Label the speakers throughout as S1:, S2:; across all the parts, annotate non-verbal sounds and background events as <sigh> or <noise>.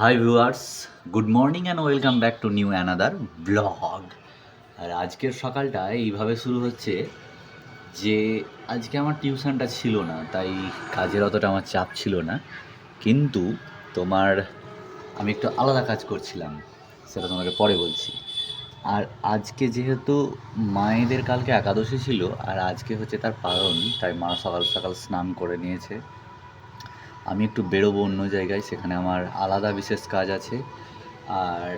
S1: Hi viewers good morning and welcome back to new another blog আর আজকের সকালটা এইভাবে শুরু হচ্ছে যে আজকে আমার টিউশনটা ছিল না, তাই কাজের অতটা আমার চাপ ছিল না। কিন্তু তোমার, আমি একটু আলাদা কাজ করছিলাম, সেটা তোমাকে পরে বলছি। আর আজকে যেহেতু মায়েদের কালকে একাদশী ছিল, আর আজকে হচ্ছে তার পালন, তাই মা সকাল সকাল স্নান করে নিয়েছে। আমি একটু বেরোবো অন্য জায়গায়, সেখানে আমার আলাদা বিশেষ কাজ আছে। আর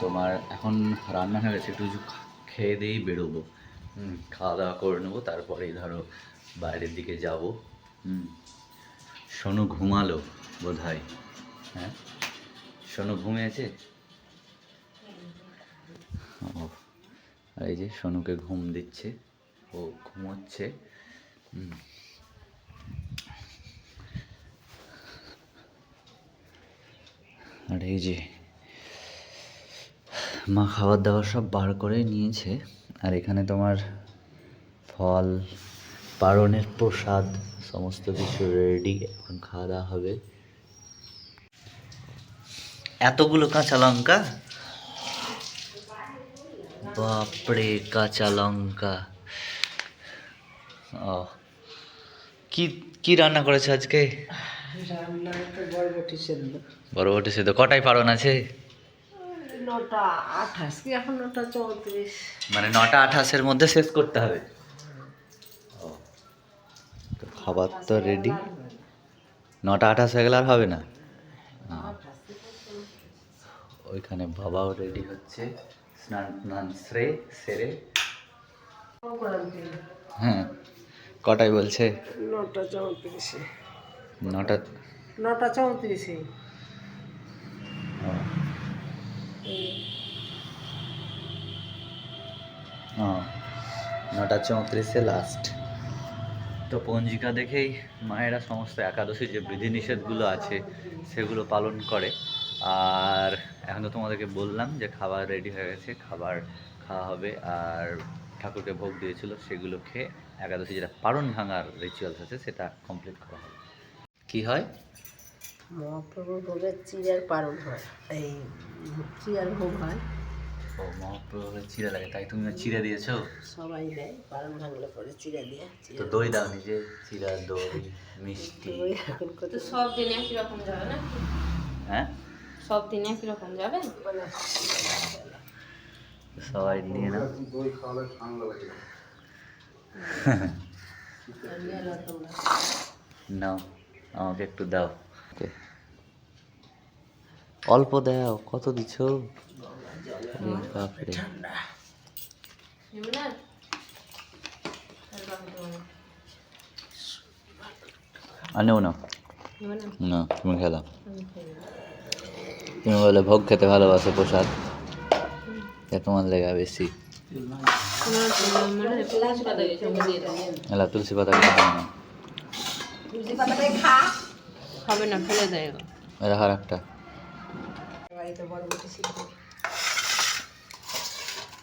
S1: তোমার এখন রান্না হয়ে গেছে, একটু খেয়ে দিয়েই বেরোবো। খাওয়া দাওয়া করে নেব, তারপরেই ধরো বাইরের দিকে যাব। হুম, সোনু ঘুমালো বোধ হয়? হ্যাঁ সোনু ঘুমিয়েছে? ও, এই যে সোনুকে ঘুম দিচ্ছে, ও ঘুমোচ্ছে। আর এই যে মা খাবার দাবার সব বার করে নিয়েছে। আর এখানে তোমার ফল পারণের প্রসাদ, সমস্ত কিছু রেডি এখন খাওয়া দাওয়া হবে। এতগুলো কাঁচা লঙ্কা? বাপরে, কাঁচা লঙ্কা। ও কি কি রান্না করেছে আজকে?
S2: বরবটি সেদ্ধ।
S1: কটাই পারণ আছে?
S2: নটা আঠাশ। কি এখন নটা চৌত্রিশ?
S1: মানে নটা আঠাশের মধ্যে শেষ করতে হবে। ও, তো খাবার তো রেডি নটা আঠাশ হয়ে গেলে আর হবে না। ওইখানে বাবাও রেডি হচ্ছে। স্নান টান সেরে সেরে। হ্যাঁ। কটাই বলছে?
S2: নটা চৌত্রিশে।
S1: নটা
S2: নটা চৌত্রিশে।
S1: ও। ও, নটা চৌত্রিশে লাস্ট তো পঞ্জিকা দেখেই মায়েরা সমস্ত একাদশী যে বিধিনিষেধগুলো আছে সেগুলো পালন করে। আর এখন তো তোমাদেরকে বললাম যে খাবার রেডি হয়ে গেছে খাবার খাওয়া হবে। আর ঠাকুরকে ভোগ দিয়েছিল সেগুলো খেয়ে একাদশী যেটা পালন ভাঙার রিচুয়ালস আছে সেটা কমপ্লিট করা হবে। কি হয়?
S2: মহাপ্রভুর ভোগের চিড়ার পালন হয় এই চিড়ার ভোগ হয়।
S1: ও মহাপ্রভুকে চিড়ে লাগে তাই তুমি চিড়ে দিয়েছ?
S2: সবাই দেয় পালন ভাঙলে পরে চিড়া দিয়ে
S1: তো দই দাও নিজে চিড়া দই <laughs> মিষ্টি।
S3: তো সব দিন একই রকম যাবে না?
S1: হ্যাঁ?
S3: সব দিন একই রকম যাবে?
S1: সবাই নিয়ে নাও। <laughs> নাও। আমাকে একটু দাও। অল্প দাও কত দিছ? বাপরে।
S3: নেবে না? না।
S1: তুমি
S3: নেব।
S1: তুমি বলে ভোগ খেতে ভালোবাসো প্রসাদ। এ তোমার লেগা বেশি।
S3: তুলসী পাতা
S1: এলা তুলসী না।
S3: হবে না ফেলে দেয়।
S1: আর একটা।
S2: বাড়িতে বরবটি সিদ্ধ।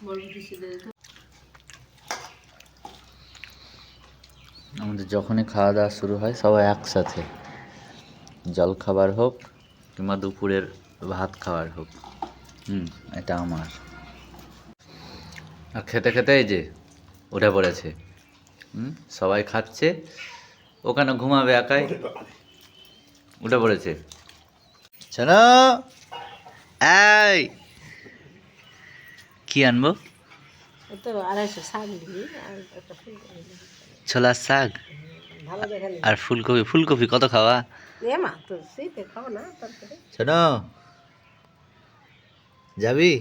S3: বরবটি সিদ্ধ
S1: আমাদের যখনই খাওয়া দাওয়া শুরু হয় সবাই একসাথে। জল খাবার হোক কিংবা দুপুরের ভাত খাবার হোক। হুম এটা আমার। আর খেতে খেতে এই যে উঠে পড়েছে। হুম সবাই খাচ্ছে। ওখানে ঘুমাবে একাই? উঠে পড়েছে। শোনো। এই কি আনব। ছোলার শাক। আর ফুলকপি ফুলকপি কত খাওয়া?
S2: এ মা তো শীতে খাও না তারপরে।
S1: শোনো। যাবি?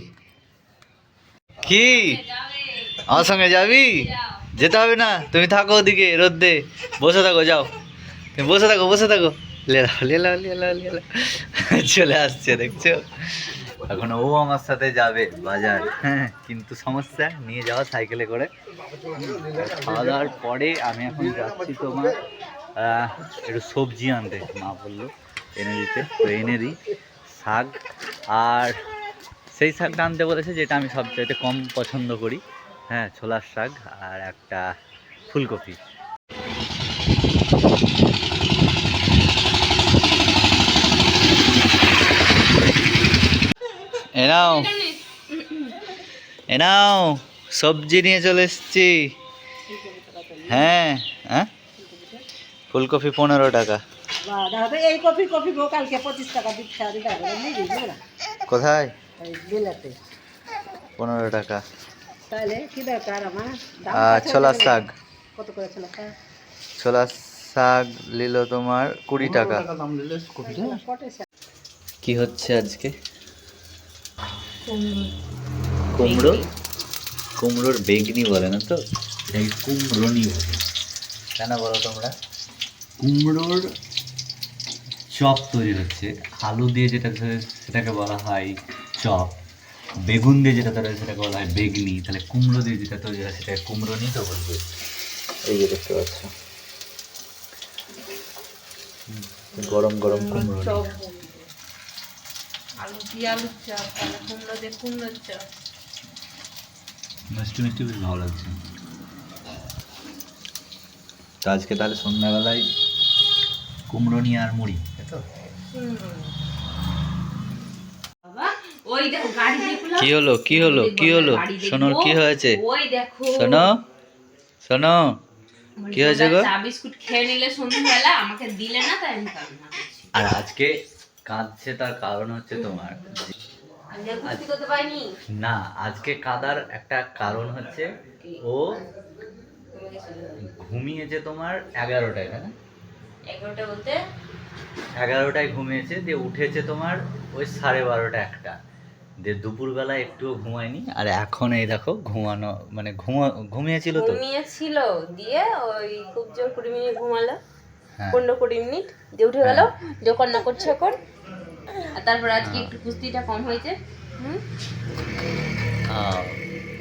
S1: কি? আমার সঙ্গে যাবি? যেতে হবে না, তুমি থাকো ওদিকে রোদ্দে। বসে থাকো, যাও। তুমি বসে থাকো বসে থাকো। চলে আসছে, দেখছ? এখন ও আমার সাথে যাবে বাজার। হ্যাঁ কিন্তু সমস্যা, নিয়ে যাওয়া সাইকেলে করে। খাওয়া দাওয়ার পরে আমি এখন যাচ্ছি তোমার একটু সবজি আনতে। মা বলল, এনে দিতে। তো এনে দিই শাক। আর সেই শাকটা আনতে বলেছে যেটা আমি সবচাইতে কম পছন্দ করি। হ্যাঁ ছোলার শাক আর একটা ফুলকপি। এ নাও। এ নাও সবজি নিয়ে চলে এসছি। হ্যাঁ হ্যাঁ? ফুলকপি পনেরো টাকা। কোথায়? পনেরো টাকা।
S2: তাহলে কি দরকার আমার?
S1: ছোলা শাক।
S2: কত করে ছোলা শাক?
S1: ছোলা শাক নিল তোমার কুড়ি টাকা। কি হচ্ছে আজকে? কুমড়ো। কুমড়োর বেগনি বলে না তো? এই কুমড়োনি বলে। কেন বলো তোমরা? কুমড়োর চপ তৈরি হচ্ছে। আলু দিয়ে যেটা সেটাকে বলা হয় চপ। বেগুন দিয়ে যেটা তৈরি সেটাকে বলা হয় বেগনি। তাহলে কুমড়ো দিয়ে যেটা তৈরি হয় সেটাকে কুমড়োনি তো বলবে এই যে দেখতে পাচ্ছ। গরম গরম কুমড়ো
S3: আলু দিয়ে আলুর চপ কুমড়ো দিয়ে কুমড়োর চপ।
S1: মিষ্টি মিষ্টি বেশ ভালো লাগছে। তো আজকে তাহলে সন্ধ্যাবেলায় কুমড়ো নিয়ে আর মুড়ি তাই তো
S3: বাবা ওই দেখো গাড়ি দেখল
S1: কি হলো? কি হলো? কি হলো? সোনর কি হয়েছে? শোনো শোনো কি হয়েছে গো?
S3: বিস্কুট খেয়ে নিলে সন্ধ্যাবেলা আমাকে দিলে না তাই আমি কান্না
S1: আর আজকে কাঁদছে তার কারণ হচ্ছে তোমার। না আজকে কাদার একটা কারণ হচ্ছে ও ঘুমিয়েছে তোমার এগারোটায় না?
S3: এগারোটা বলতে?
S1: এগারোটায় ঘুমিয়েছে দিয়ে উঠেছে তোমার ওই সাড়ে বারোটা একটা। দিয়ে দুপুরবেলা একটুও ঘুমায়নি আর এখন এই দেখো ঘুমানো মানে ঘুমা ঘুমিয়েছিল তো।
S3: ঘুমিয়েছিল দিয়ে ওই খুব জোর কুড়ি মিনিট ঘুমালো
S1: হ্যাঁ।
S3: পনেরো কুড়ি মিনিট দিয়ে উঠে গেল যখন না করছে এখন। আর তারপর আজকে একটু কুস্তিটা কম হয়েছে। হুম?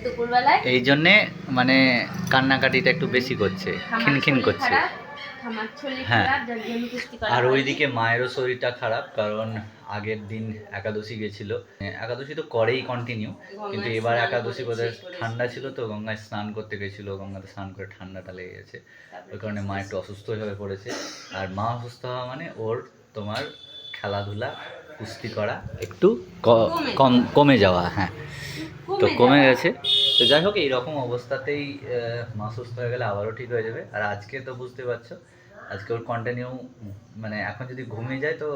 S3: দুপুরবেলায়।
S1: এই জন্যে মানে কান্নাকাটিটা একটু বেশি করছে খিনখিন করছে। হ্যাঁ। আর ওইদিকে মায়েরও শরীরটা খারাপ কারণ আগের দিন একাদশী গেছিল। একাদশী তো করেই কন্টিনিউ কিন্তু এবার একাদশী বোধহয় ঠান্ডা ছিল তো গঙ্গায় স্নান করতে গেছিল গঙ্গাতে স্নান করে ঠান্ডাটা লেগে গেছে। ওই কারণে মা একটু অসুস্থ হয়ে পড়েছে। আর মা অসুস্থ হওয়া মানে ওর তোমার খেলাধুলা কুস্তি করা একটু
S3: কমে
S1: কম যাওয়া। হ্যাঁ। তো
S3: কমে
S1: গেছে। তো যাই হোক এইরকম অবস্থাতেই মা সুস্থ হয়ে গেলে আবারও ঠিক হয়ে যাবে আর আজকে তো বুঝতে পারছ আজকে ওর কন্টিনিউ মানে এখন যদি ঘুমিয়ে যায় তো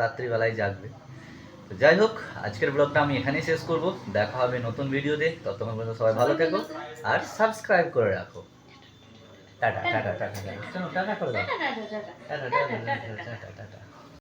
S1: রাত্রিবেলায় জাগবে তো যাই হোক আজকের ব্লগটা আমি এখানেই শেষ করব দেখা হবে নতুন ভিডিওতে ততক্ষণ পর্যন্ত সবাই ভালো থেকো আর সাবস্ক্রাইব করে রাখো tata tata tata
S3: tata, tata, tata.
S1: Tata tata tata tata tata